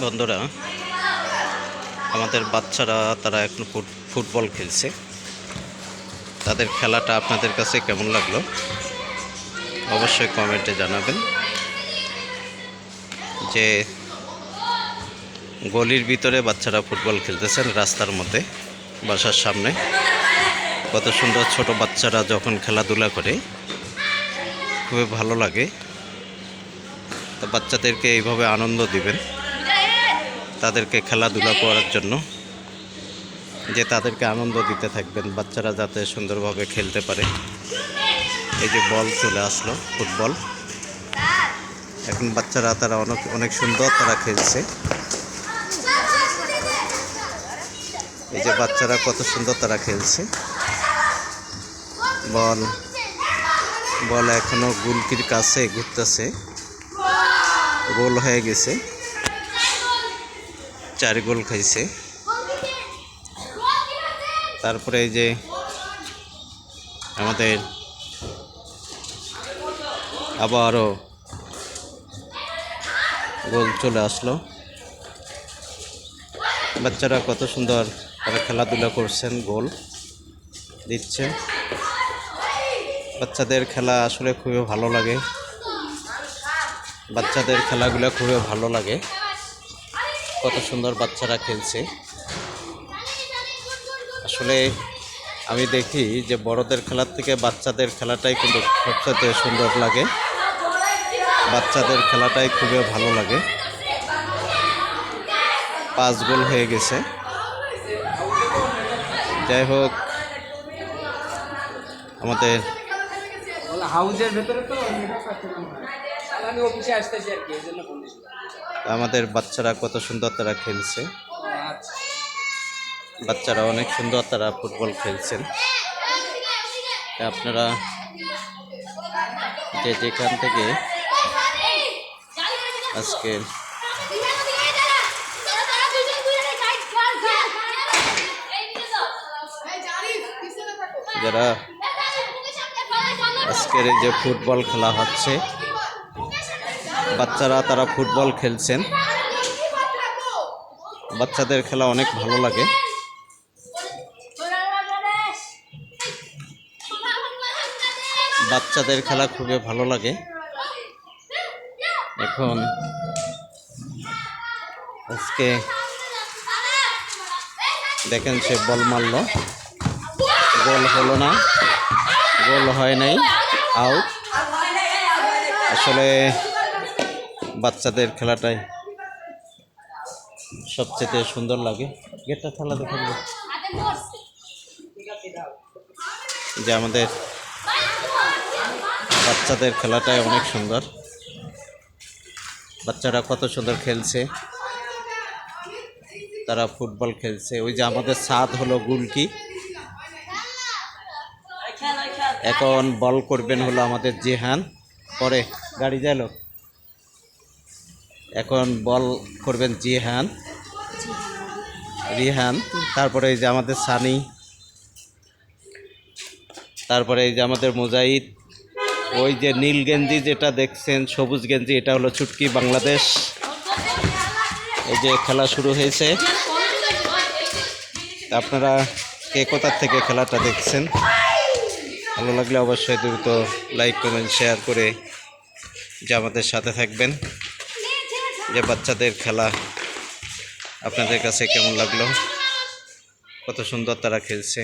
বন্ধুরা, আমাদের বাচ্চারা, তারা এখন ফুট- ফুটবল খেলছে। তাদের খেলাটা আপনাদের কাছে কেমন লাগল? অবশ্যই কমেন্টে জানাবেন যে গলির ভিতরে বাচ্চারা ফুটবল খেলতেছেন, রাস্তার মধ্যে, বাসার সামনে। কত সুন্দর ছোট বাচ্চারা যখন খেলাধুলা করে, খুবই ভালো লাগে। তো বাচ্চাদেরকে এইভাবে আনন্দ দিবেন। তাদেরকে খেলাধুলা করার জন্য, যে তাদেরকে আনন্দ দিতে থাকবেন, বাচ্চারা যাতে সুন্দরভাবে খেলতে পারে। এই যে বল চলে আসলো, ফুটবল। এখন বাচ্চারা তারা অনেক অনেক সুন্দর তারা খেলছে। এই যে বাচ্চারা কত সুন্দর তারা খেলছে। বল বল এখনও গুলকির কাছে ঘুরতেছে। গোল হয়ে গেছে। চার গোল খাইছে। তারপরে এই যে আমাদের আবারও গোল চলে আসলো। বাচ্চারা কত সুন্দর তারা খেলাধুলা করছেন, গোল দিচ্ছে। বাচ্চাদের খেলা আসলে খুবই ভালো লাগে। বাচ্চাদের খেলাগুলো খুবই ভালো লাগে। কত সুন্দর বাচ্চারা খেলছে। আসলে আমি দেখি যে বড়দের খেলার থেকে বাচ্চাদের খেলাটাই কিন্তু সবচেয়ে সুন্দর লাগে। বাচ্চাদের খেলাটাই খুবই ভালো লাগে। পাঁচ গোল হয়ে গেছে। যাই হোক, আমাদের হাউজের ভেতরে তো অফিসে আসতেছি আর কি, এই জন্য আমাদের বাচ্চারা কত সুন্দর তারা খেলছে। বাচ্চারা অনেক সুন্দর তারা ফুটবল খেলছেন। আপনারা যে যেখান থেকে আজকে যারা আজকের এই যে ফুটবল খেলা হচ্ছে বাচ্চারা, তারা ফুটবল খেলছেন। বাচ্চাদের খেলা অনেক ভালো লাগে। বাচ্চাদের খেলা খুবই ভালো লাগে। এখন আজকে দেখেন সে বল মারল। গোল হলো না। গোল হয় নাই। আউট। আসলে বাচ্চাদের খেলাটাই সবচেয়ে সুন্দর লাগে। গেটটা খেলা দেখেন যে আমাদের বাচ্চাদের খেলাটাই অনেক সুন্দর। বাচ্চারা কত সুন্দর খেলছে। তারা ফুটবল খেলছে। ওই যে আমাদের সাদ হলো গুলকি। এখন বল করবেন হলো আমাদের জেহান। পরে গাড়ি গেল এখন বল করবেন জিহান। রিহান, তারপরে এই যে আমাদের সানি, তারপরে এই যে আমাদের মুজাহিদ, ওই যে নীল গেঞ্জি যেটা দেখছেন, সবুজ গেঞ্জি, এটা হলো ছুটকি বাংলাদেশ। এই যে খেলা শুরু হয়েছে। আপনারা কে কোথার থেকে খেলাটা দেখছেন? ভালো লাগলে অবশ্যই দ্রুত লাইক, কমেন্ট, শেয়ার করে যে আমাদের সাথে থাকবেন। যে বাচ্চাদের খেলা আপনাদের কাছে কেমন লাগল? কত সুন্দর তারা খেলছে।